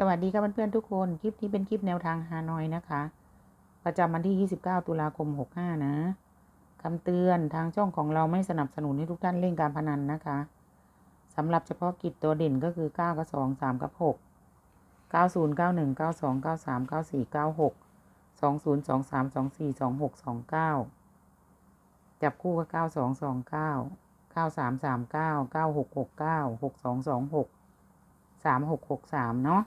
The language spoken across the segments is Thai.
สวัสดีค่ะเพื่อนๆทุกคน คลิปนี้เป็นคลิปแนวทางฮานอยนะคะ ประจำวันที่ 29 ตุลาคม 65 นะคำเตือนทางช่องของเราไม่สนับสนุนให้ทุกท่านเล่นการพนันนะคะสำหรับเฉพาะกิจตัวเด่นก็คือ 9 กับ 2 3 กับ 6 90 91 92 93 94 96 20 23 24 26 29 จับคู่ก็92 29 93 39 96 69 62 26 3663 เนาะ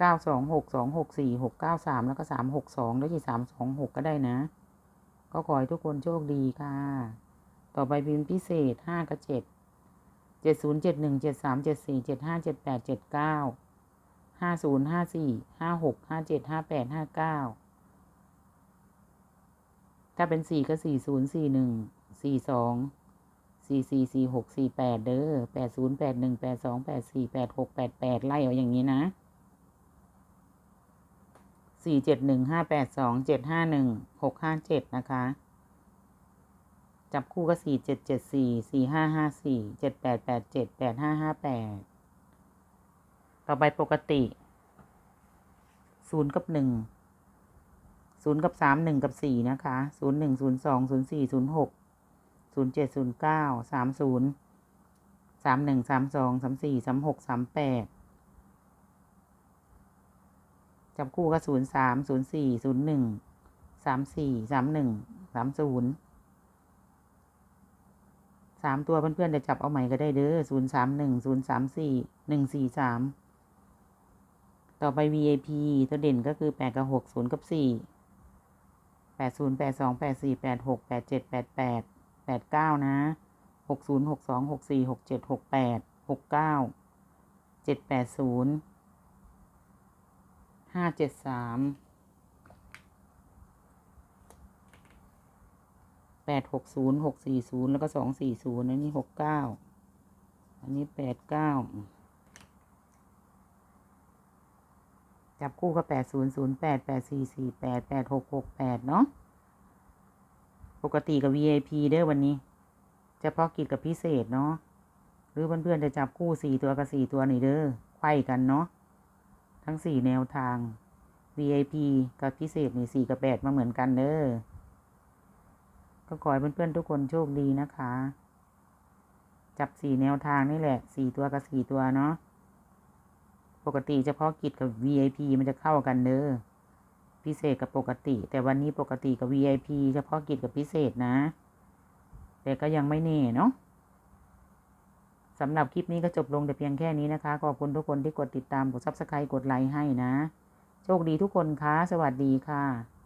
เก้าสองหกสองหกสี่หกเก้าสามแล้วก็สามหกสองแล้วที่สามสองหกก็ได้นะ ก็ขอให้ทุกคนโชคดีค่ะ ต่อไปพิมพ์พิเศษห้ากับเจ็ดเจ็ดศูนย์เจ็ดหนึ่งเจ็ดสามเจ็ดสี่เจ็ดห้าเจ็ดแปดเจ็ดเก้าห้าศูนย์ห้าสี่ห้าหกห้าเจ็ดห้าแปดห้าเก้าถ้าเป็นสี่ก็สี่ศูนย์สี่หนึ่งสี่สองสี่สี่สี่หกสี่แปดเด้อแปดศูนย์แปดหนึ่งแปดสองแปดสี่แปดหกแปดแปดไล่เอาอย่างนี้นะ สี่เจ็ดหนึ่งห้าแปดสองเจ็ดห้าหนึ่งหกห้าเจ็ดนะคะ จับคู่ก็สี่เจ็ดเจ็ดสี่สี่ห้าห้าสี่เจ็ดแปดแปดเจ็ดแปดห้าห้าแปดต่อไปปกติศูนย์กับหนึ่งศูนย์กับสามหนึ่งกับสี่นะคะศูนย์หนึ่งศูนย์สองศูนย์สี่ศูนย์หกศูนย์เจ็ดศูนย์เก้าสามศูนย์สามหนึ่งสามสองสามสี่สามหกสามแปด จับคู่ก็ศูนย์สามศูนย์สี่ศูนย์หนึ่งสามสี่สามหนึ่งสามศูนย์สามตัวเพื่อนๆจะจับเอาใหม่ก็ได้เด้อศูนย์สามหนึ่งศูนย์สามสี่หนึ่งสี่สามต่อไป VIP ตัวเด่นก็คือแปดกับหกศูนย์กับสี่แปดศูนย์แปดสองแปดสี่แปดหกแปดเจ็ดแปดแปดแปดเก้านะหกศูนย์หกสองหกสี่หกเจ็ดหกแปดหกเก้าเจ็ดแปดศูนย์ ห้าเจ็ดสามแปดหกศูนย์หกสี่ศูนย์แล้วก็สองสี่ศูนย์อันนี้หกเก้าอันนี้แปดเก้าจับคู่ก็แปดศูนย์ศูนย์แปดแปดสี่สี่แปดแปดหกหกแปดเนาะปกติกับ VIP เด้อวันนี้เฉพาะกิจกับพิเศษเนาะหรือเพื่อนๆจะจับคู่สี่ตัวกับสี่ตัวนี่เด้อไขว้กันเนาะ ทั้งสี่แนวทาง VIP กับพิเศษนี่สี่กับแปดมาเหมือนกันเด้อ ก็ขอให้เพื่อนๆทุกคนโชคดีนะคะ จับสี่แนวทางนี่แหละสี่ตัวกับสี่ตัวเนาะ ปกติเฉพาะกิจกับ VIP มันจะเข้ากันเด้อ พิเศษกับปกติ แต่วันนี้ปกติกับ VIP เฉพาะกิจกับพิเศษนะ แต่ก็ยังไม่แน่เนาะ สำหรับคลิปนี้ก็จบลงแต่เพียงแค่นี้นะคะ ขอบคุณทุกคนที่กดติดตาม กดซับสไครต์กดไลค์ให้นะ โชคดีทุกคนคะ สวัสดีค่ะ